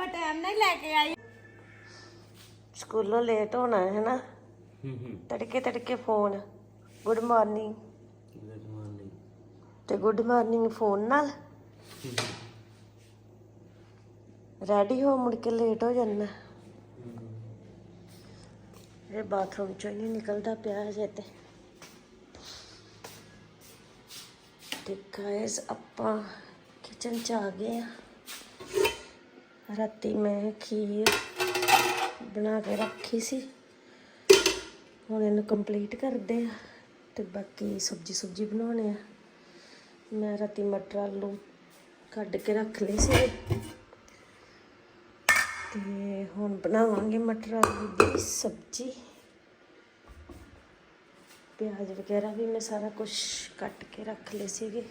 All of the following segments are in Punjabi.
ਡੱਬਾ ਟਾਈਮ ਨਾਲ ਹੀ ਲੈ ਕੇ ਆਈ। ਸਕੂਲੋਂ ਲੇਟ ਹੋਣਾ ਹੈ ਨਾ। ਹੂੰ ਹੂੰ। ਤੜਕੇ ਤੜਕੇ phone good morning good morning ਤੇ ਗੁੱਡ ਮਾਰਨਿੰਗ ਫੋਨ ਨਾਲ। ਰੈਡੀ ਹੋ। ਮੁੜ ਕੇ ਲੇਟ ਹੋ ਜਾਣਾ। ਇਹ ਬਾਥਰੂਮ ਚੋਂ ਹੀ ਨਹੀਂ ਨਿਕਲਦਾ ਪਿਆ ਹਜੇ ਤੇ। ਤੇ ਗਾਇਸ ਆਪਾਂ ਕਿਚਨ ਚ ਆ ਗਏ ਆ। ਰਾਤੀ ਮੈਂ ਖੀਰ ਬਣਾ ਕੇ ਰੱਖੀ ਸੀ। ਹੁਣ ਇਹਨੂੰ ਕੰਪਲੀਟ ਕਰਦੇ ਆ ਤੇ ਬਾਕੀ ਸਬਜੀ ਸੁਬਜੀ ਬਣਾਉਣੇ ਆ। ਮੈਂ ਰਾਤੀ ਮਟਰ ਆਲੂ ਕੱਢ ਕੇ ਰੱਖ ਲਏ ਸੀ ਤੇ ਹੁਣ ਬਣਾਵਾਂਗੇ ਮਟਰ ਆਲੂ ਦੀ ਸਬਜੀ। ਪਿਆਜ਼ ਵਗੈਰਾ ਵੀ ਮੈਂ ਸਾਰਾ ਕੁਝ ਕੱਟ ਕੇ ਰੱਖ ਲਏ ਸੀਗੇ।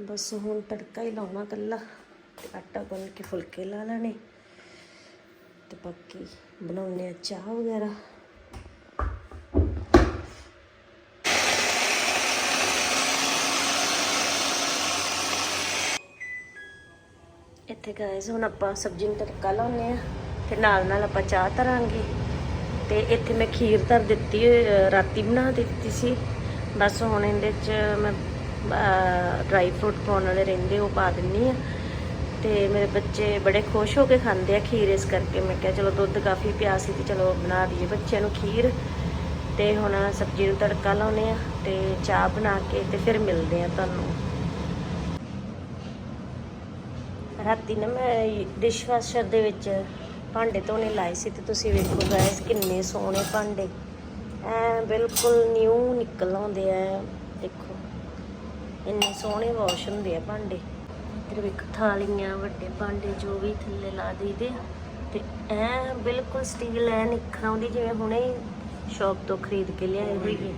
ਬਸ ਹੁਣ ਤੜਕਾ ਹੀ ਲਾਉਣਾ ਕੱਲਾ ਤੇ ਆਟਾ ਗੁੰਨ ਕੇ ਫੁਲਕੇ ਲਾ ਲੈਣੇ ਤੇ ਬਾਕੀ ਬਣਾਉਣੇ ਆ ਚਾਹ ਵਗੈਰਾ। ਇੱਥੇ ਗਾਇਸ ਹੁਣ ਆਪਾਂ ਸਬਜ਼ੀ ਨੂੰ ਤੜਕਾ ਲਾਉਨੇ ਆ ਤੇ ਨਾਲ ਨਾਲ ਆਪਾਂ ਚਾਹ ਧਰਾਂਗੇ। ਤੇ ਇੱਥੇ ਮੈਂ ਖੀਰ ਧਰ ਦਿੱਤੀ ਰਾਤੀ ਬਣਾ ਦਿੱਤੀ ਸੀ। ਬਸ ਹੁਣ ਇਹਦੇ ਚ ਮੈਂ ਡਰਾਈ ਫਰੂਟ ਪਾਉਣ ਵਾਲੇ ਰਹਿੰਦੇ, ਉਹ ਪਾ ਦਿੰਨੀ ਆ। ਤੇ ਮੇਰੇ ਬੱਚੇ ਬੜੇ ਖੁਸ਼ ਹੋ ਕੇ ਖਾਂਦੇ ਆ ਖੀਰ, ਇਸ ਕਰਕੇ ਮੈਂ ਕਿਹਾ ਚਲੋ ਦੁੱਧ ਕਾਫੀ ਪਿਆ ਸੀ ਤੇ ਚਲੋ ਬਣਾ ਦਈਏ ਬੱਚਿਆਂ ਨੂੰ ਖੀਰ। ਤੇ ਹੁਣ ਸਬਜ਼ੀ ਨੂੰ ਤੜਕਾ ਲਾਉਨੇ ਆ ਤੇ ਚਾਹ ਬਣਾ ਕੇ ਤੇ ਫਿਰ ਮਿਲਦੇ ਆ ਤੁਹਾਨੂੰ। ਰਾਤੀ ਨਾ ਮੈਂ ਡਿਸ਼ ਵਾਸ਼ਰ ਦੇ ਵਿੱਚ ਭਾਂਡੇ ਧੋਣੇ ਲਾਏ ਸੀ ਤੇ ਤੁਸੀਂ ਵੇਖੋ ਗਾਇਸ ਕਿੰਨੇ ਸੋਹਣੇ ਭਾਂਡੇ। ਐ ਬਿਲਕੁਲ ਨਿਊ ਨਿਕਲ ਆਉਂਦੇ ਆ, ਦੇਖੋ। ਇੰਨੇ ਸੋਹਣੇ ਵਾਸ਼ ਹੁੰਦੇ ਆ ਭਾਂਡੇ। ਇੱਧਰ ਵੇਖੋ, ਥਾਲੀਆਂ, ਵੱਡੇ ਭਾਂਡੇ ਜੋ ਵੀ ਥੱਲੇ ਲਾ ਦਈਦੇ ਤੇ ਐ ਬਿਲਕੁਲ ਸਟੀਲ ਐ ਨਿਖਰ ਜਿਵੇਂ ਹੁਣੇ ਸ਼ਾਪ ਤੋਂ ਖਰੀਦ ਕੇ ਲਿਆਏ ਹੋਈਏ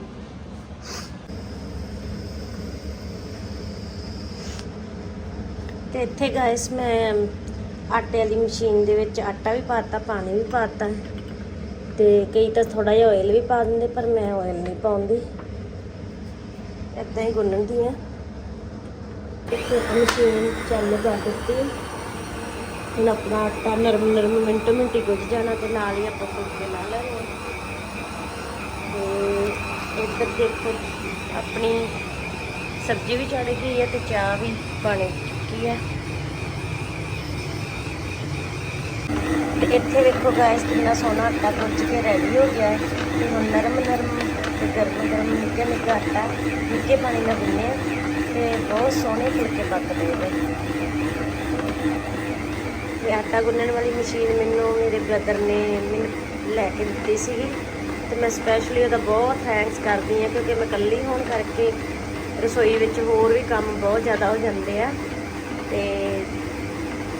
ਤੇ ਇੱਥੇ ਗਾਇਸ ਮੈਂ ਆਟੇ ਵਾਲੀ ਮਸ਼ੀਨ ਦੇ ਵਿੱਚ ਆਟਾ ਵੀ ਪਾਤਾ, ਪਾਣੀ ਵੀ ਪਾਤਾ। ਤੇ ਕਈ ਤਾਂ ਥੋੜਾ ਜਿਹਾ ਆਇਲ ਵੀ ਪਾ ਦਿੰਦੇ, ਪਰ ਮੈਂ ਆਇਲ ਨਹੀਂ ਪਾਉਂਦੀ। ਇਦਾਂ ਹੀ ਗੁੰਨਦੀ ਆ। ਮਸ਼ੀਨ ਚੱਲ ਕਰ ਦਿੱਤੀ। ਹੁਣ ਆਪਣਾ ਆਟਾ ਨਰਮ ਨਰਮ ਮਿੰਟੋ ਹੀ ਗੁੱਝ ਜਾਣਾ ਤੇ ਨਾਲ ਹੀ ਆਪਾਂ ਫੁਲਕੇ ਲਾ ਲੈਣੇ ਆ। ਤੇ ਇੱਧਰ ਦੇਖੋ, ਆਪਣੀ ਸਬਜ਼ੀ ਵੀ ਚੜ ਗਈ ਹੈ ਤੇ ਚਾਹ ਵੀ ਬਣ ਚੁੱਕੀ ਹੈ। ਤੇ ਇੱਥੇ ਵੇਖੋ ਗਾਇਸ ਕਿੰਨਾ ਸੋਹਣਾ ਆਟਾ ਗੁੱਝ ਕੇ ਰੈਡੀ ਹੋ ਗਿਆ ਹੈ। ਤੇ ਹੁਣ ਨਰਮ ਨਰਮ ਤੇ ਗਰਮ ਗਰਮ ਨਿੱਘਾ ਨਿੱਘਾ ਆਟਾ ਨਿੱਘੇ ਪਾਣੀ ਨਾਲ ਗੁੰਨਿਆ ਤੇ ਬਹੁਤ ਸੋਹਣੇ ਫੁਲਕੇ ਪੱਕਦੇ ਨੇ। ਇਹ ਆਟਾ ਗੁੰਨਣ ਵਾਲੀ ਮਸ਼ੀਨ ਮੈਨੂੰ ਮੇਰੇ ਬ੍ਰਦਰ ਨੇ ਮੈਨੂੰ ਲੈ ਕੇ ਦਿੱਤੀ ਸੀਗੀ। ਤੇ ਮੈਂ ਸਪੈਸ਼ਲੀ ਉਹਦਾ ਬਹੁਤ ਥੈਂਕਸ ਕਰਦੀ ਹਾਂ ਕਿਉਂਕਿ ਮੈਂ ਇਕੱਲੀ ਹੋਣ ਕਰਕੇ ਰਸੋਈ ਵਿੱਚ ਹੋਰ ਵੀ ਕੰਮ ਬਹੁਤ ਜ਼ਿਆਦਾ ਹੋ ਜਾਂਦੇ ਆ। ਤੇ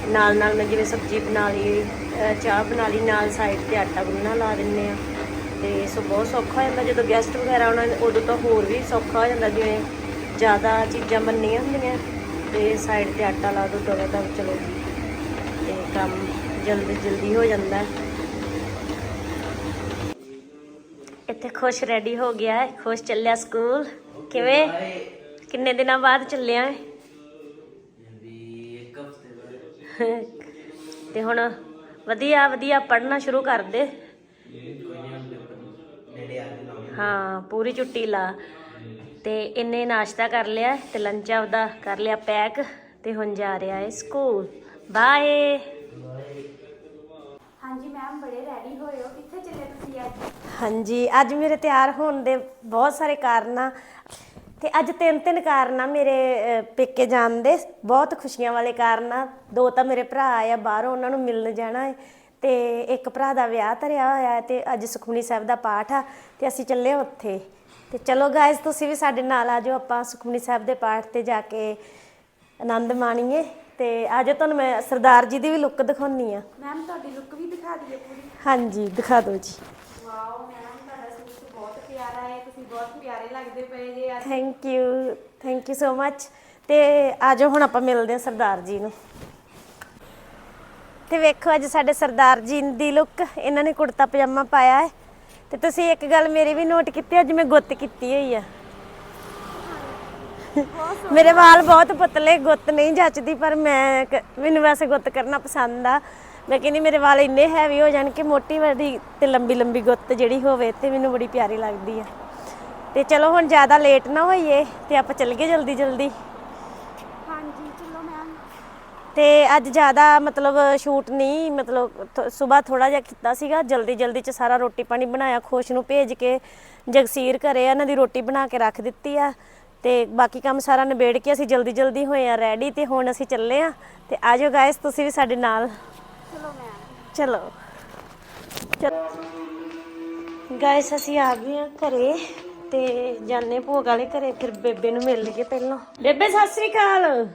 ਨਾਲ ਨਾਲ ਮੈਂ ਜਿਵੇਂ ਸਬਜ਼ੀ ਬਣਾ ਲਈ ਚਾਹ ਬਣਾ ਲਈ, ਨਾਲ ਸਾਈਡ ਤੇ ਆਟਾ ਗੁੰਨਣਾ ਲਾ ਦਿੰਨੇ ਆ ਤੇ ਸੋ ਬਹੁਤ ਸੌਖਾ ਹੋ ਜਾਂਦਾ ਜਦੋਂ ਗੈਸਟ ਵਗੈਰਾ ਆਉਣਾ, ਉਦੋਂ ਤਾਂ ਹੋਰ ਵੀ ਸੌਖਾ ਹੋ ਜਾਂਦਾ ਜਿਵੇਂ ਜ਼ਿਆਦਾ ਚੀਜ਼ਾਂ ਬਣਨੀਆਂ ਹੁੰਦੀਆਂ। ਤੇ ਸਾਈਡ ਤੇ ਆਟਾ ਲਾ ਦੋ ਤਵੇ ਤਾਂ ਚਲੋ ਤੇ ਕੰਮ ਜਲਦੀ ਜਲਦੀ ਹੋ ਜਾਂਦਾ। ਇੱਥੇ ਖੁਸ਼ ਰੈਡੀ ਹੋ ਗਿਆ ਹੈ ਖੁਸ਼ ਚੱਲਿਆ ਸਕੂਲ ਕਿਵੇਂ? ਕਿੰਨੇ ਦਿਨਾਂ ਬਾਅਦ ਚੱਲਿਆ ਹੈ? ਤੇ ਹੁਣ ਵਧੀਆ ਵਧੀਆ ਪੜ੍ਹਨਾ ਸ਼ੁਰੂ ਕਰ ਦੇ। ਹਾਂ ਪੂਰੀ ਛੁੱਟੀ ਲਾ। ਤੇ ਇੰਨੇ ਨਾਸ਼ਤਾ ਕਰ ਲਿਆ ਤੇ ਲੰਚ ਆਪਦਾ ਕਰ ਲਿਆ ਪੈਕ ਤੇ ਹੁਣ ਜਾ ਰਿਹਾ ਹੈ ਸਕੂਲ ਬਾਏ ਹਾਂਜੀ ਮੈਮ ਬੜੇ ਰੈਡੀ ਹੋਏ ਹੋ। ਕਿੱਥੇ ਚੱਲੇ ਤੁਸੀਂ ਅੱਜ? ਹਾਂਜੀ ਅੱਜ ਮੇਰੇ ਤਿਆਰ ਹੋਣ ਦੇ ਬਹੁਤ ਸਾਰੇ ਕਾਰਨ ਆ। ਤੇ ਅੱਜ ਤਿੰਨ ਤਿੰਨ ਕਾਰਨ ਆ ਮੇਰੇ ਅਹ, ਪੇਕੇ ਜਾਣ ਦੇ। ਬਹੁਤ ਖੁਸ਼ੀਆਂ ਵਾਲੇ ਕਾਰਨ ਆ। ਦੋ ਤਾਂ ਮੇਰੇ ਭਰਾ ਆਏ ਆ ਬਾਹਰੋਂ ਉਹਨਾਂ ਨੂੰ ਮਿਲਣ ਜਾਣਾ ਹੈ। ਤੇ ਇੱਕ ਭਰਾ ਦਾ ਵਿਆਹ ਧਰਿਆ ਹੋਇਆ ਹੈ ਤੇ ਅੱਜ ਸੁਖਮਨੀ ਸਾਹਿਬ ਦਾ ਪਾਠ ਆ। ਤੇ ਅਸੀਂ ਚੱਲੇ ਹਾਂ ਉੱਥੇ। ਤੇ ਚਲੋ ਗਾਇਜ਼ ਤੁਸੀਂ ਵੀ ਸਾਡੇ ਨਾਲ ਆ ਜਾਓ ਆਪਾਂ ਸੁਖਮਨੀ ਸਾਹਿਬ ਦੇ ਪਾਠ ਤੇ ਜਾ ਕੇ ਆਨੰਦ ਮਾਣੀਏ। ਤੇ ਆਜੋ ਤੁਹਾਨੂੰ ਮੈਂ ਸਰਦਾਰ ਜੀ ਦੀ ਵੀ ਲੁੱਕ ਦਿਖਾਉਣੀ ਆ। ਮੈਮ ਤੁਹਾਡੀ ਲੁੱਕ ਵੀ ਦਿਖਾ ਦਈਏ ਪੂਰੀ। ਹਾਂਜੀ ਦਿਖਾ ਦਿਓ ਜੀ। ਵਾਓ ਮੈਮ ਤੁਹਾਡਾ ਸੂਟ ਬਹੁਤ ਪਿਆਰਾ ਹੈ। ਤੁਸੀਂ ਬਹੁਤ ਪਿਆਰੇ ਲੱਗਦੇ ਪਏ ਜੇ ਅੱਜ। Thank you thank you so much ਤੇ ਆਜੋ ਹੁਣ ਆਪਾਂ ਮਿਲਦੇ ਹਾਂ ਸਰਦਾਰ ਜੀ ਨੂੰ। ਤੇ ਵੇਖੋ ਅੱਜ ਸਾਡੇ ਸਰਦਾਰ ਜੀ ਦੀ ਲੁੱਕ ਇਹਨਾਂ ਨੇ ਕੁੜਤਾ ਪਜਾਮਾ ਪਾਇਆ ਹੈ। ਤੇ ਤੁਸੀਂ ਇੱਕ ਗੱਲ ਮੇਰੀ ਵੀ ਨੋਟ ਕੀਤੀ, ਅੱਜ ਮੈਂ ਗੁੱਤ ਕੀਤੀ ਹੋਈ ਆ। ਮੇਰੇ ਵਾਲ ਬਹੁਤ ਪਤਲੇ, ਗੁੱਤ ਨਹੀਂ ਜੱਚਦੀ, ਪਰ ਮੈਂ ਕ- ਮੈਨੂੰ ਵੈਸੇ ਗੁੱਤ ਕਰਨਾ ਪਸੰਦ ਆ। ਮੈਂ ਕਹਿੰਦੀ ਮੇਰੇ ਵਾਲ ਇੰਨੇ ਹੈਵੀ ਹੋ ਜਾਣ ਕਿ ਮੋਟੀ ਵਾਲੀ ਤੇ ਲੰਬੀ ਲੰਬੀ ਗੁੱਤ ਜਿਹੜੀ ਹੋਵੇ ਤੇ ਮੈਨੂੰ ਬੜੀ ਪਿਆਰੀ ਲੱਗਦੀ ਆ। ਤੇ ਚਲੋ ਹੁਣ ਜ਼ਿਆਦਾ ਲੇਟ ਨਾ ਹੋਈਏ ਤੇ ਆਪਾਂ ਚੱਲ ਗਏ ਜਲਦੀ ਜਲਦੀ। ਤੇ ਅੱਜ ਜ਼ਿਆਦਾ ਮਤਲਬ ਸ਼ੂਟ ਨਹੀਂ, ਮਤਲਬ ਸਵੇਰ ਥੋੜਾ ਜਿਹਾ ਕੀਤਾ ਸੀਗਾ, ਜਲਦੀ ਜਲਦੀ ਚ ਸਾਰਾ ਰੋਟੀ ਪਾਣੀ ਬਣਾਇਆ, ਖੁਸ਼ ਨੂੰ ਭੇਜ ਕੇ ਜਗਸੀਰ ਘਰੇ ਇਹਨਾਂ ਦੀ ਰੋਟੀ ਬਣਾ ਕੇ ਰੱਖ ਦਿੱਤੀ ਆ, ਤੇ ਬਾਕੀ ਕੰਮ ਸਾਰਾ ਨਿਬੇੜ ਕੇ ਅਸੀਂ ਜਲਦੀ ਜਲਦੀ ਹੋਏ ਆ ਰੈਡੀ ਤੇ ਹੁਣ ਅਸੀਂ ਚੱਲੇ ਆ, ਤੇ ਆਜੋ ਗਾਇਸ ਤੁਸੀਂ ਵੀ ਸਾਡੇ ਨਾਲ। ਚਲੋ ਮੈਮ। ਚਲੋ। ਗਾਇਸ ਅਸੀਂ ਆ ਗਏ ਆ ਘਰੇ, ਤੇ ਜਾਣੇ ਭੋਗ ਵਾਲੇ ਘਰੇ, ਫਿਰ ਬੇਬੇ ਨੂੰ ਮਿਲ ਲਈਏ ਪਹਿਲਾਂ। ਬੇਬੇ, ਸਤਿ ਸ੍ਰੀ ਅਕਾਲ।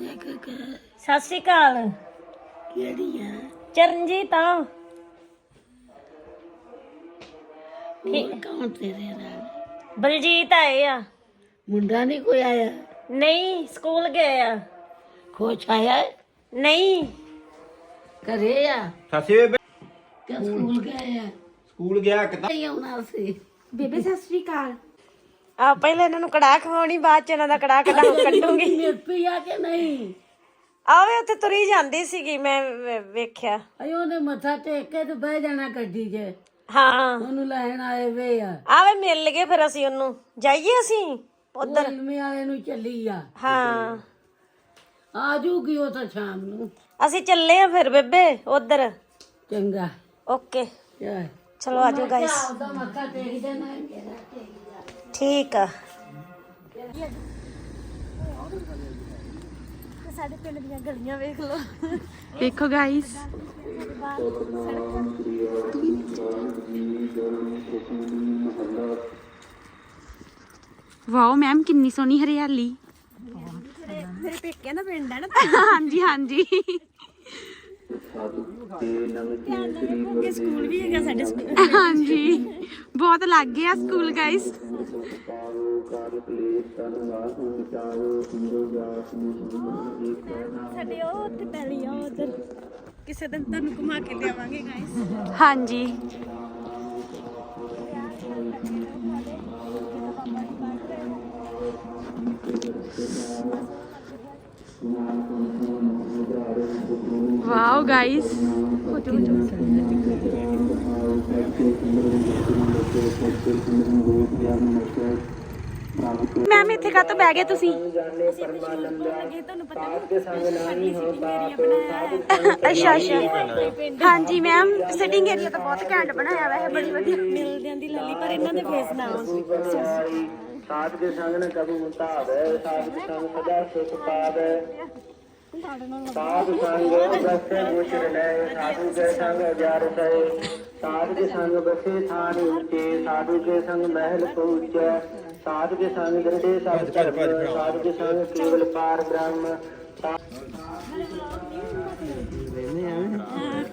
ਸਤਿ ਸ੍ਰੀ ਅਕਾਲ। ਕਿਹੜੀ ਆ? ਚਰਨਜੀਤ ਆ। ਹੋਰ ਕੌਣ ਤੇਰੇ ਨਾਲ? ਬਲਜੀਤ ਆਏ ਆ। ਮੁੰਡਾ ਨਹੀਂ ਕੋਈ ਆਇਆ? ਨਹੀਂ ਸਕੂਲ ਗਏ ਆ। ਖੁਸ਼ ਆਇਆ? ਹੈ? ਨਹੀਂ। ਘਰੇ ਆ? ਸਸੀ ਬੇਬੇ ਕਿ ਸਕੂਲ ਗਏ ਆ? ਸਕੂਲ ਗਿਆ ਕਿਤਾ ਨਹੀਂ ਆਉਣਾ ਸੀ। ਬੇਬੇ ਸਤਿ ਸ਼੍ਰੀ ਅਕਾਲ। ਆ ਪਹਿਲਾਂ ਇਹਨਾਂ ਨੂੰ ਕੜਾਹ ਖਵਾਉਣੀ ਬਾਅਦ ਚ ਇਹਨਾਂ ਦਾ ਕੜਾਹ ਕੜਾ ਕੱਢੂਗੀ। ਨਿਰਪੀ ਆ ਕਿ ਨਹੀਂ? ਆਵੇ ਉੱਥੇ ਤੁਰੀ ਜਾਂਦੀ ਸੀਗੀ ਮੈਂ ਵੇ- ਵੇਖਿਆ। ਅਯੋ ਉਹਨੇ ਮੱਥਾ ਟੇਕ ਕੇ ਤੇ ਬਹਿ ਜਾਣਾ ਗੱਡੀ 'ਚ। ਹਾਂ। ਉਹਨੂੰ ਲੈਣ ਆਏ ਵੇ ਆ। ਆਵੇ ਮਿਲ ਗਏ ਫਿਰ ਅਸੀਂ ਉਹਨੂੰ। ਜਾਈਏ ਅਸੀਂ ਉਧਰ। ਇਲਮੇ ਵਾਲੇ ਨੂੰ ਚੱਲੀ ਆ। ਹਾਂ। ਆ ਜੂਗੀ ਉਹ ਤਾਂ ਸ਼ਾਮ ਨੂੰ। ਅਸੀਂ ਚੱਲੇ ਆ ਫਿਰ ਬੇਬੇ ਉਧਰ। ਚੰਗਾ। ਓਕੇ। ਚਲ। ਚਲੋ ਆਜੋ ਗਾਇਸ ਉਹਦਾ ਮੱਥਾ ਟੇਕ ਦੇਣਾ ਮੇਰਾ ਠੀਕ ਆ। ਸਾਡੇ ਪਿੰਡ ਦੀਆਂ ਗਲੀਆਂ ਵੇਖ ਲਓ। ਦੇਖੋ ਗਾਇਸ ਵਾਓ ਮੈਮ ਕਿੰਨੀ ਸੋਹਣੀ ਹਰਿਆਲੀ। ਮੇਰੇ ਪੇਕਿਆਂ ਦਾ ਪਿੰਡ ਹੈ ਨਾ। ਹਾਂਜੀ ਹਾਂਜੀ। ਸਕੂਲ ਵੀ ਹੈਗਾ ਸਾਡੇ ਸਕੂਲ ਹਾਂਜੀ। ਬਹੁਤ ਲੱਗ ਗਿਆ ਸਕੂਲ ਗਾਇਸ ਸਾਡੇ ਉਹ ਉੱਥੇ ਪੈਲੀ ਆ ਉਧਰ। ਕਿਸੇ ਦਿਨ ਤੁਹਾਨੂੰ ਘੁਮਾ ਕੇ ਲਿਆਵਾਂਗੇ ਗਾਇਸ ਹਾਂਜੀ। ਵਾਓ ਗਾਇਸ ਮੈਮ ਇੱਥੇ ਕਾਹਤੋਂ ਬਹਿ ਗਏ ਤੁਸੀਂ? ਅੱਛਾ ਅੱਛਾ। ਹਾਂਜੀ ਮੈਮ ਸਿਟਿੰਗ ਏਰੀਆ ਤਾਂ ਬਹੁਤ ਘੈਂਟ ਬਣਾਇਆ ਹੋਇਆ ਹੈ ਬੜੀ ਵਧੀਆ। ਮਿਲਦਿਆਂ ਦੀ ਲਾਲੀ ਪਰ ਇਹਨਾਂ ਦੇ ਫੇਸ ਨਾ ਸਾਧ ਕੇ ਸੰਗ ਨ ਕਬੂ ਮੁਤਾਬੈ ਸਾਧ ਕੇ ਸੰਗ ਸਦਾ ਸੁਖ ਪਾਵੈ। ਸਾਧ ਸੰਗ ਬਸੇ ਮੁਸ਼ਰ ਲੈ ਸਾਧੂ ਕੇ ਸੰਗ ਅਜਾਰ ਸਏ ਸਾਧ ਕੇ ਸੰਗ ਬਸੇ ਥਾਨ ਉੱਚੇ ਸਾਧੂ ਕੇ ਸੰਗ ਮਹਿਲ ਪਹੁੰਚੈ। ਸਾਧ ਕੇ ਸੰਗ ਦਰਦੇ ਸਭ ਸਾਧ ਕੇ ਸੰਗ ਕੇਵਲ ਪਾਰ ਬ੍ਰਹਮ।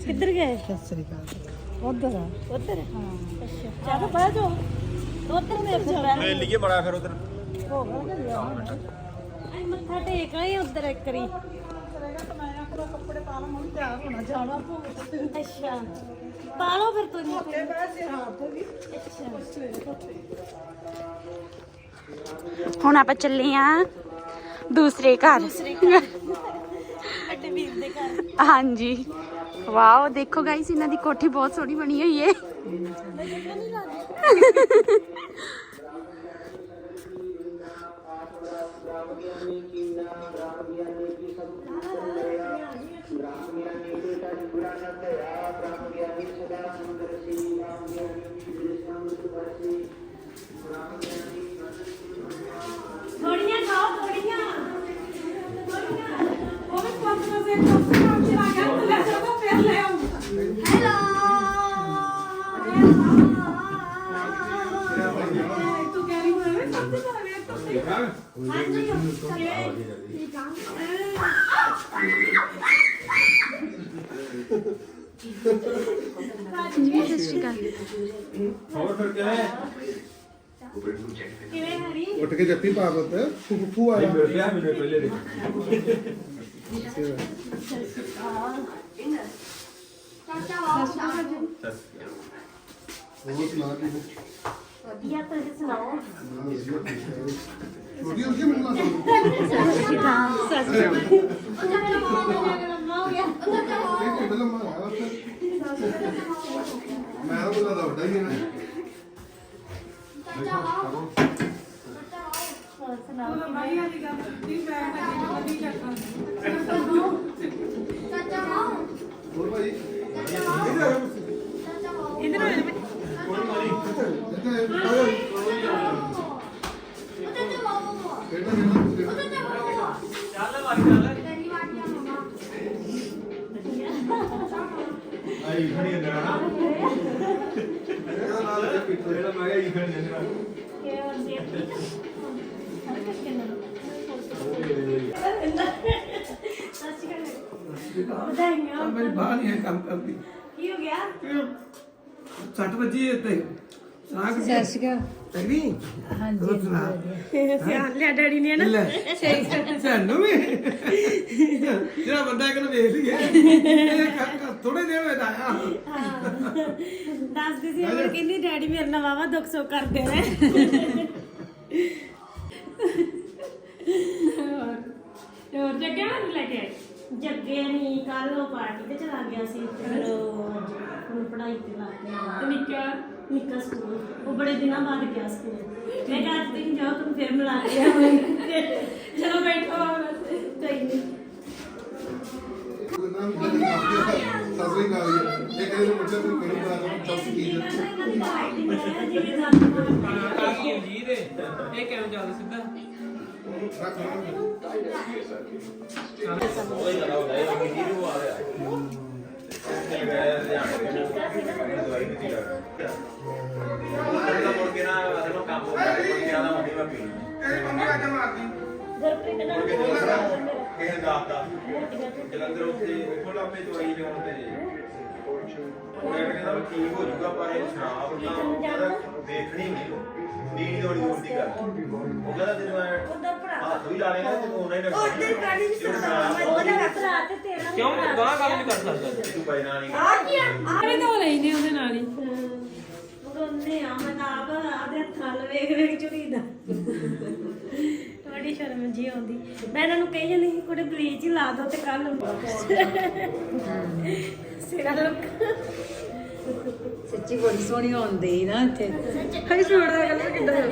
ਕਿੱਧਰ ਗਏ ਸਤਿ ਸ੍ਰੀ ਅਕਾਲ ਉਧਰ ਉਧਰ ਹਾਂ ਅੱਛਾ ਚਾਹ ਬਹਿ ਜਾਓ ਉਧਰ ਮੇਰੇ ਕੋਲ ਬਹਿ ਲੈ ਲਈਏ ਬੜਾ ਫਿਰ ਉਧਰ ਹੋ ਗਿਆ ਆਈ ਮੱਥਾ ਟੇਕ ਆਏ ਉਧਰ ਇੱਕ ਵਾਰੀ ਅੱਛਾ ਪਾ ਲਓ ਫਿਰ ਤੁਸੀਂ ਹੁਣ ਆਪਾਂ ਚੱਲੇ ਆ ਦੂਸਰੇ ਘਰ। ਅੱਡੇ ਵੀਰ ਦੇ ਘਰ। ਹਾਂਜੀ। ਵਾਓ ਦੇਖੋ ਗਾਇਸ ਇਹਨਾਂ ਦੀ ਕੋਠੀ ਬਹੁਤ ਸੋਹਣੀ ਬਣੀ ਹੋਈ ਹੈ ਥੋੜੀਆਂ ਖਾਓ ਥੋੜੀਆਂ। ਥੋੜੀਆਂ ਉਹ ਵੀ ਪੰਜ ਵਜੇ ਕੰਮ ਕੰਮ ਚਲਾ ਗਿਆ ਲੈ ਜਾਓ ਫਿਰ ਲੈ ਆਓ ਹੈਲੋ ਤੂੰ ਕਹਿ ਰਹੀ ਹੋਵੇ ਸਭ ਤੋਂ ਸਾਰੇ ਤੋਂ ਹਾਂ। ਜੀ ਠੀਕ ਆ ਰਾਜੀ ਜੀ ਸਤਿ ਸ਼੍ਰੀ ਅਕਾਲ। ਉੱਠ ਕੇ ਜੱਫੀ ਪਾ ਪੁੱਤ। ਫੁੱਫੂ ਆਇਆ ਹੋਰ ਸੁਣਾ ਕੀ ਵਧੀਆ ਤੁਸੀਂ ਸੁਣਾਓ ਛੋਟੀ ਹੋ ਗਈ ਮੈਨੂੰ ਲੱਗਦਾ ਇਹ ਕਿੱਡਾ ਲੰਮਾ ਹੈ ਉੱਥੇ? ਮੈਂ ਤਾਂ ਬੋਲਦਾ ਵੱਡਾ ਹੀ ਹੈ ਨਾ। ਹੋਰ ਭਾਈ ਇਧਰ ਆਓ ਇਧਰ ਆਓ ਇਧਰ ਆਓ ਬੇਟਾ ਬੇਟਾ ਆਈ ਖੜੀ ਅੰਦਰ ਆਣਾ ਇਹਦਾ ਨਾਲ ਇਹ ਪੀਟਰ ਜਿਹੜਾ ਮੈਂ ਕਿਹਾ ਆਈ ਖੜੀ ਅੰਦਰ ਵਧਾਈਆਂ ਮੇਰੀ ਬਾਹ ਨਹੀਂ ਕੰਮ ਕਰਦੀ ਕੀ ਹੋ ਗਿਆ 60 ਵਜੇ ਤੇ ਸੁਣਾ ਕੇ ਸਤਿ ਸ਼੍ਰੀ ਅਕਾਲ। ਤੇਰੀ ਹਾਂਜੀ ਸਿਆਣ ਲਿਆ ਡੈਡੀ ਨੇ ਨਾ। ਲੈ। ਸਾਨੂੰ ਵੀ। ਜਿਹੜਾ ਬੰਦਾ ਇੱਕ ਨੂੰ ਵੇਖ ਲਈਏ ਥੋੜੇ ਦਿਨ ਹੋਏ ਦਾ ਆਇਆ। ਦੱਸਦੀ ਸੀ ਉਹ ਕਹਿੰਦੀ ਡੈਡੀ ਮੇਰੇ ਨਾਲ ਵਾਵਾ ਦੁੱਖ ਸੁੱਖ ਕਰਦੇ ਨੇ। ਹੋਰ ਜੱਗੇ ਨੂੰ ਲੈ ਕੇ ਜੱਗੇ ਨਹੀਂ ਕੱਲ ਉਹ ਪਾਰਟੀ ਤੇ ਚਲਾ ਗਿਆ ਸੀ ਫਿਰ ਹੁਣ ਪੜ੍ਹਾਈ ਤੇ ਲੱਗ ਗਿਆ। ਤੇ ਨਿੱਕਾ ਨਿੱਕਾ ਸਕੂਲ ਉਹ ਬੜੇ ਦਿਨਾਂ ਬਾਅਦ ਗਿਆ ਸਕੂਲ। ਮੈਂ ਕਿਹਾ ਅੱਜ ਤੁਸੀਂ ਜਾਓ ਤੁਹਾਨੂੰ ਫਿਰ ਮਿਲਾ ਕੇ ਆਵਾਂਗੇ। ਚਲੋ ਬੈਠੋ ਕੋਈ ਨਹੀਂ ਸਸਰੀ ਗਾਲੀ ਹੈ ਇਹ ਕਿਹਦੇ ਨੂੰ ਪੁੱਛਿਆ ਕੋਈ ਕੀ ਜਿਵੇਂ ਜੀ। ਦੇ ਇਹ ਕਿਵੇਂ ਚੱਲਦਾ ਸਿੱਧਾ? ਰੱਖ ਲਓ। ਕੰਮ ਹੋ ਗਿਆ ਮੁੜ ਕੇ ਆਦਾ ਮੰਮੀ ਮੈਂ ਮਾਰਦੀ ਮੁੜ ਕੇ ਦੂਸਰਾ ਕਿਸੇ ਨੇ ਜਲੰਧਰ ਉੱਥੇ ਇੱਥੋਂ ਲੱਭੇ ਦਵਾਈ ਲਿਆਉਣ ਤੇ ਮੈਂ ਕਹਿੰਦਾ ਵੀ ਠੀਕ ਹੋ ਜਾਊਗਾ ਪਰ ਇਹ ਸ਼ਰਾਬ ਤਾਂ ਉਹਦਾ ਦੇਖਣੀ ਨਹੀਂ ਨੀਂਦ ਵਾਲੀ ਉਲਟੀ ਕਰ ਉਹ ਕਹਿੰਦਾ ਤੈਨੂੰ ਮੈਂ ਹੱਥ ਵੀ ਲਾ ਲੈਣਾ ਤੈਨੂੰ ਉਹਨਾਂ ਹੀ ਲੱਗਦਾ ਉਧਰ ਕਾਲੀ ਉਹਦਾ ਭਰਾ ਤੇ ਤੇਰਾ ਕਿਉਂ? ਗਾਂ ਗੱਲ ਨਹੀਂ ਕਰ ਸਕਦਾ। ਤੂੰ ਬੈਨਾ ਨਹੀਂ ਆਰੇ ਤਾਂ ਲੈਨੇ ਉਹਦੇ ਨਾਲ ਹੀ। ਮਗੋਨੇ ਆ ਮੈਂ ਤਾਂ ਆਪ ਆਦੇ ਹੱਥਾਂ ਨਾਲ ਵੇਖ ਵੇਖ ਚੁਰੀਦਾ ਤੁਹਾਡੀ ਸ਼ਰਮ ਜੀ ਆਉਂਦੀ। ਮੈਂ ਇਹਨਾਂ ਨੂੰ ਕਹੀ ਜਾਂਦੀ ਸੀ ਕੁੜੇ ਬਲੀਚ ਹੀ ਲਾ ਦੋ ਤੇ ਕੱਲ ਨੂੰ। ਸਿਰਾ ਲੋਕ। ਸੱਚੀ ਬੜੀ ਸੋਹਣੀ ਹੁੰਦੀ ਨਾ ਇੱਥੇ। ਹਾਈ ਸੂਟ ਦਾ ਕਲਰ ਕਿੱਦਾਂ ਹੈ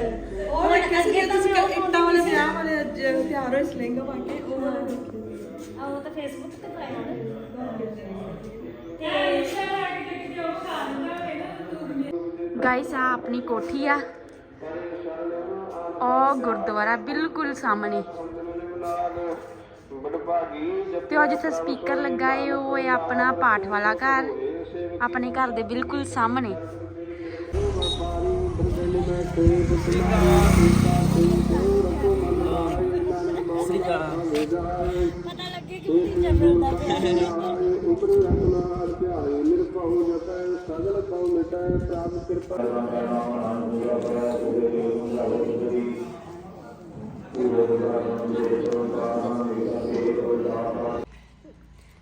ਉਹ ਅੱਗੇ ਤੁਸੀਂ ਇੱਟਾਂ ਵਾਲੇ ਵਿਆਹ ਵਾਲੇ ਤਿਆਰ ਹੋਏ ਸਲਿੰਗਾ ਪਾ ਕੇ ਉਹ ਵਾਲਾ ਦੇਖਿਓ ਆਹ ਤਾਂ ਫੇਸਬੁੱਕ ਤੇ ਪਾਇਆ ਤੇ ਗਾਇਸ ਆ ਆਪਣੀ ਕੋਠੀ ਆ। ਉਹ ਗੁਰਦੁਆਰਾ ਬਿਲਕੁਲ ਸਾਹਮਣੇ। ਤੇ ਉਹ ਜਿੱਥੇ ਸਪੀਕਰ ਲੱਗਾ ਏ ਉਹ ਹੈ ਆਪਣਾ ਪਾਠ ਵਾਲਾ ਘਰ। ਆਪਣੇ ਘਰ ਦੇ ਬਿਲਕੁਲ ਸਾਹਮਣੇ। ਪਤਾ ਲੱਗੇ ਕਿ ਤੀਜਾ ਫਿਰਦਾ ਪਿਆ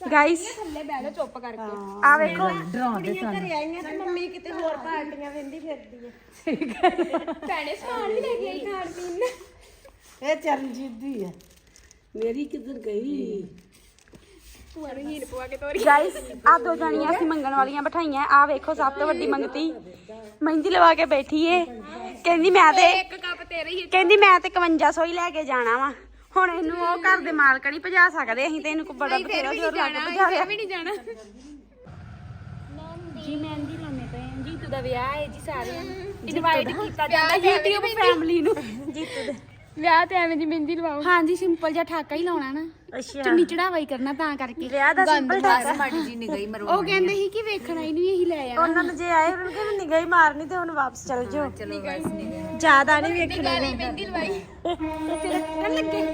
ਗਾਇਸ ਥੱਲੇ ਬਹਿ ਜਾ ਚੁੱਪ ਕਰਕੇ। ਆ ਵੇਖੋ। ਕੁੜੀਆਂ ਘਰੇ ਆਈਆਂ ਤੇ ਮੰਮੀ ਕਿਤੇ ਹੋਰ ਪਾਰਟੀਆਂ ਵੇਂਦੀ ਫਿਰਦੀ ਹੈ ਇਹ ਚਰਨਜੀਤ ਦੀ ਹੈ ਮੇਰੀ ਕਿੱਧਰ ਗਈ? ਗਾਇਸ ਆ ਦੋ ਜਣੀਆਂ ਅਸੀਂ ਮੰਗਣ ਵਾਲੀਆਂ ਬਿਠਾਈਆਂ। ਆ ਵੇਖੋ ਸਭ ਤੋਂ ਵੱਡੀ ਮੰਗਤੀ। ਮਹਿੰਦੀ ਲਵਾ ਕੇ ਬੈਠੀ ਏ। ਕਹਿੰਦੀ ਮੈਂ ਤੇ ਇੱਕ ਕੱਪ ਤੇਰੇ ਹੀ ਕਹਿੰਦੀ ਮੈਂ ਤੇ 5100 ਹੀ ਲੈ ਕੇ ਜਾਣਾ ਵਾ। ਹੁਣ ਇਹਨੂੰ ਉਹ ਘਰ ਦੇ ਮਾਲਕ ਨਹੀਂ ਭਜਾ ਸਕਦੇ ਅਸੀਂ ਤੇ ਇਹਨੂੰ ਬੜਾ ਬਥੇਰਾ ਜ਼ੋਰ ਲਾ ਕੇ ਭਜਾ ਲਿਆ। ਵੀ ਨਹੀਂ ਜਾਣਾ। ਜੀ ਮਹਿੰਦੀ ਲਾਉਣੇ ਪਏ ਆਂ। ਜੀਤੂ ਦਾ ਵਿਆਹ ਹੈ ਜੀ ਸਾਰਿਆਂ ਨੂੰ। ਇਨਵਾਈਟ ਕੀਤਾ ਜਾਂਦਾ YouTube ਫੈਮਿਲੀ ਨੂੰ। ਜੀਤੂ ਦੇ। ਵਿਆਹ ਤੇ ਐਵੇਂ ਦੀ ਮਹਿੰਦੀ ਲਵਾਓ। ਹਾਂਜੀ ਸਿੰਪਲ ਜਿਹਾ ਠਾਕਾ ਹੀ ਲਾਉਣਾ ਨਾ। ਅੱਛਾ। ਚੁੰਨੀ ਚੜਾਵਾ ਹੀ ਕਰਨਾ ਤਾਂ ਕਰਕੇ। ਵਿਆਹ ਦਾ ਸਿੰਪਲ ਠਾਕਾ। ਉਹ ਕਹਿੰਦੇ ਸੀ ਕਿ ਵੇਖਣਾ ਹੀ ਨਹੀਂ ਇਹੀ ਲੈ ਆਣਾ ਉਹਨਾਂ ਨੂੰ ਜੇ ਆਏ ਉਹਨਾਂ ਨੂੰ ਨਿਗਾਹ ਹੀ ਮਾਰਨੀ ਤੇ ਹੁਣ ਵਾਪਸ ਚਲ ਜਾਓ। ਜ਼ਿਆਦਾ ਨਹੀਂ ਵੇਖਣਾ। ਮਹਿੰਦੀ ਲਵਾਈ। ਫਿਰ ਕਰਨ ਲੱਗੇ।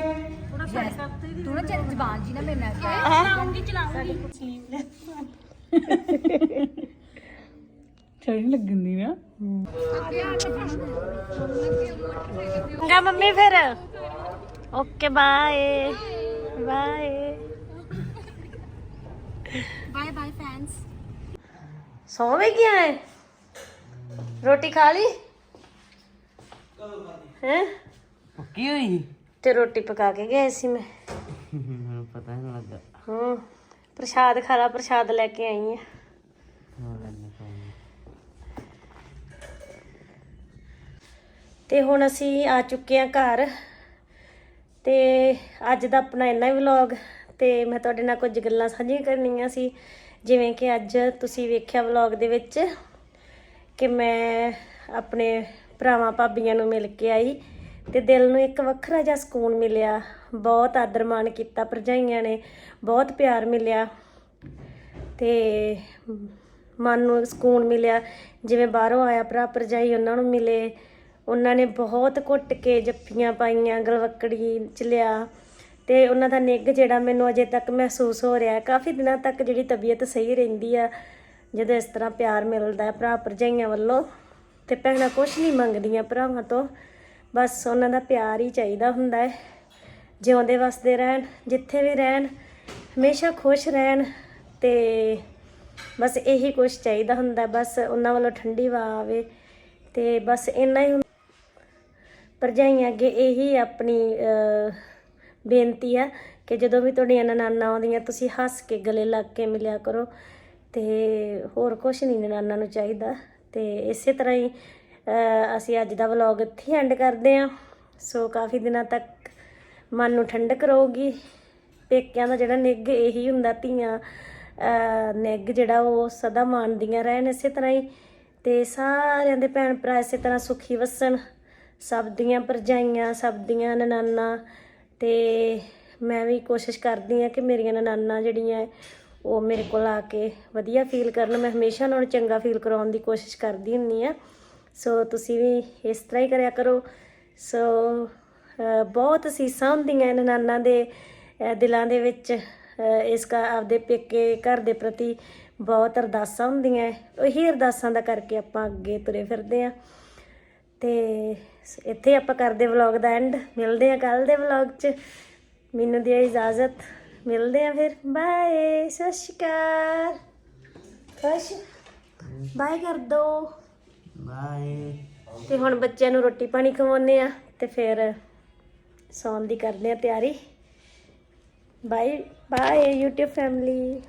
ਤੂੰ ਨਾ ਚੱਲ ਜ਼ਬਾਨ ਜੀ ਨਾ ਮੇਰੇ ਨਾਲ। ਚਲਾਉਂਗੀ ਚਲਾਉਂਗੀ। ਚੜੀ ਲੱਗਣੀ ਨਾ ਚੰਗਾ ਮੰਮੀ ਫਿਰ okay bye bye bye bye fans ਸੌਂ ਵੀ ਗਿਆ ਹੈ ਰੋਟੀ ਖਾ ਲਈ ਹੈ ਪੱਕੀ ਹੋਈ ਤੇ ਰੋਟੀ ਪਕਾ ਕੇ ਗਏ ਸੀ ਮੈਂ ਮੈਨੂੰ ਪਤਾ ਨਹੀਂ ਲੱਗਾ ਹੂੰ ਪ੍ਰਸ਼ਾਦ ਖਾ ਲਾ ਪ੍ਰਸ਼ਾਦ ਲੈ ਕੇ ਆਈ ਆ ਤੇ ਹੁਣ ਅਸੀਂ ਆ ਚੁੱਕੇ ਆ ਘਰ। ਤੇ ਅੱਜ ਦਾ ਆਪਣਾ ਇੰਨਾ ਹੀ ਵਲੌਗ ਤੇ ਮੈਂ ਤੁਹਾਡੇ ਨਾਲ ਕੁਝ ਗੱਲਾਂ ਸਾਂਝੀਆਂ ਕਰਨੀਆਂ ਸੀ। ਜਿਵੇਂ ਕਿ ਅੱਜ ਤੁਸੀਂ ਵੇਖਿਆ ਵਲੌਗ ਦੇ ਵਿੱਚ ਕਿ ਮੈਂ ਆਪਣੇ ਭਰਾਵਾਂ ਭਾਬੀਆਂ ਨੂੰ ਮਿਲ ਕੇ ਆਈ ਤੇ ਦਿਲ ਨੂੰ ਇੱਕ ਵੱਖਰਾ ਜਿਹਾ ਸਕੂਨ ਮਿਲਿਆ। ਬਹੁਤ ਆਦਰ ਮਾਣ ਕੀਤਾ, ਭਰਜਾਈਆਂ ਨੇ ਬਹੁਤ ਪਿਆਰ ਮਿਲਿਆ ਤੇ ਮਨ ਨੂੰ ਸਕੂਨ ਮਿਲਿਆ। ਜਿਵੇਂ ਬਾਹਰੋਂ ਆਇਆ ਭਰਾ ਭਰਜਾਈ ਉਹਨਾਂ ਨੂੰ ਮਿਲੇ। ਉਹਨਾਂ ਨੇ ਬਹੁਤ ਘੁੱਟ ਕੇ ਜੱਫੀਆਂ ਪਾਈਆਂ, ਗਲਵੱਕੜੀ ਚ ਲਿਆ ਤੇ ਉਹਨਾਂ ਦਾ ਨਿੱਘ ਜਿਹੜਾ ਮੈਨੂੰ ਅਜੇ ਤੱਕ ਮਹਿਸੂਸ ਹੋ ਰਿਹਾ ਹੈ, ਕਾਫੀ ਦਿਨਾਂ ਤੱਕ ਜਿਹੜੀ ਤਬੀਅਤ ਸਹੀ ਰਹਿੰਦੀ ਆ, ਜਦੋਂ ਇਸ ਤਰ੍ਹਾਂ ਪਿਆਰ ਮਿਲਦਾ ਹੈ ਭਰਾ ਭਰਜਾਈਆਂ ਵੱਲੋਂ ਤੇ ਭੈਣਾਂ ਕੁਛ ਨਹੀਂ ਮੰਗਦੀਆਂ ਭਰਾਵਾਂ ਤੋਂ, ਬਸ ਉਹਨਾਂ ਦਾ ਪਿਆਰ ਹੀ ਚਾਹੀਦਾ ਹੁੰਦਾ ਹੈ। ਜਿਉਂਦੇ ਵਸਦੇ ਰਹਿਣ, ਜਿੱਥੇ ਵੀ ਰਹਿਣ, ਹਮੇਸ਼ਾ ਖੁਸ਼ ਰਹਿਣ ਤੇ ਬਸ ਇਹੀ ਕੁਝ ਚਾਹੀਦਾ ਹੁੰਦਾ, ਬਸ ਉਹਨਾਂ ਵੱਲੋਂ ਠੰਡੀ ਹਵਾ ਆਵੇ ਤੇ ਬਸ ਇੰਨਾ ਹੀ ਭਰਜਾਈਆਂ ਅੱਗੇ ਇਹੀ ਆਪਣੀ ਬੇਨਤੀ ਆ ਕਿ ਜਦੋਂ ਵੀ ਤੁਹਾਡੀਆਂ ਨਨਾਨਾਂ ਆਉਂਦੀਆਂ ਤੁਸੀਂ ਹੱਸ ਕੇ ਗਲੇ ਲੱਗ ਕੇ ਮਿਲਿਆ ਕਰੋ ਤੇ ਹੋਰ ਕੁਝ ਨਹੀਂ ਨਨਾਨਾਂ ਨੂੰ ਚਾਹੀਦਾ। ਤੇ ਇਸੇ ਤਰ੍ਹਾਂ ਹੀ ਅਸੀਂ ਅੱਜ ਦਾ ਵਲੌਗ ਇੱਥੇ ਐਂਡ ਕਰਦੇ ਹਾਂ। ਸੋ ਕਾਫੀ ਦਿਨਾਂ ਤੱਕ ਮਨ ਨੂੰ ਠੰਡਕ ਰਹੂਗੀ। ਪੇਕਿਆਂ ਦਾ ਜਿਹੜਾ ਨਿੱਘ ਇਹੀ ਹੁੰਦਾ ਧੀਆਂ ਅਹ, ਨਿੱਘ ਜਿਹੜਾ ਉਹ ਸਦਾ ਮਾਣਦੀਆਂ ਰਹਿਣ ਇਸੇ ਤਰ੍ਹਾਂ ਹੀ। ਤੇ ਸਾਰਿਆਂ ਦੇ ਭੈਣ ਭਰਾ ਇਸੇ ਤਰ੍ਹਾਂ ਸੁਖੀ ਵਸਣ। ਸਭ ਦੀਆਂ ਭਰਜਾਈਆਂ, ਸਭ ਦੀਆਂ ਨਨਾਨਾ ਤੇ ਮੈਂ ਵੀ ਕੋਸ਼ਿਸ਼ ਕਰਦੀ ਆ ਕਿ ਮੇਰੀਆਂ ਨਨਾਨਾ ਜਿਹੜੀਆਂ ਉਹ ਮੇਰੇ ਕੋਲ ਆ ਕੇ ਵਧੀਆ ਫੀਲ ਕਰਨ। ਮੈਂ ਹਮੇਸ਼ਾ ਉਹਨਾਂ ਨੂੰ ਚੰਗਾ ਫੀਲ ਕਰਾਉਣ ਦੀ ਕੋਸ਼ਿਸ਼ ਕਰਦੀ ਹੁੰਨੀ ਆ ਸੋ ਤੁਸੀਂ ਵੀ ਇਸ ਤਰ੍ਹਾਂ ਹੀ ਕਰਿਆ ਕਰੋ। ਸੋ ਬਹੁਤ ਅਸੀਸਾਂ ਹੁੰਦੀਆਂ ਇਹਨਾਂ ਨਾਨਾਂ ਦੇ ਦਿਲਾਂ ਦੇ ਵਿੱਚ। ਇਸ ਕਾ, ਆਪਦੇ ਪੇਕੇ, ਘਰ ਦੇ ਪ੍ਰਤੀ ਬਹੁਤ ਅਰਦਾਸਾਂ ਹੁੰਦੀਆਂ ਉਹੀ ਅਰਦਾਸਾਂ ਦਾ ਕਰਕੇ ਆਪਾਂ ਅੱਗੇ ਤੁਰੇ ਫਿਰਦੇ ਆ ਤੇ ਇੱਥੇ ਆਪਾਂ ਕਰਦੇ ਵਲੌਗ ਦਾ ਐਂਡ ਮਿਲਦੇ ਆ ਕੱਲ ਦੇ ਵਲੌਗ 'ਚ। ਮੈਨੂੰ ਦਿਓ ਇਜਾਜ਼ਤ। ਮਿਲਦੇ ਆ ਫਿਰ। ਬਾਏ ਸਤਿ ਸ਼੍ਰੀ ਅਕਾਲ। ਖੁਸ਼? ਬਾਏ ਕਰ ਦੋ। ਬਾਏ ਤੇ ਹੁਣ ਬੱਚਿਆਂ ਨੂੰ ਰੋਟੀ ਪਾਣੀ ਖਵਾਉਂਦੇ ਆ ਤੇ ਫਿਰ ਸੌਣ ਦੀ ਕਰਦੇ ਆ ਤਿਆਰੀ। Bye bye YouTube family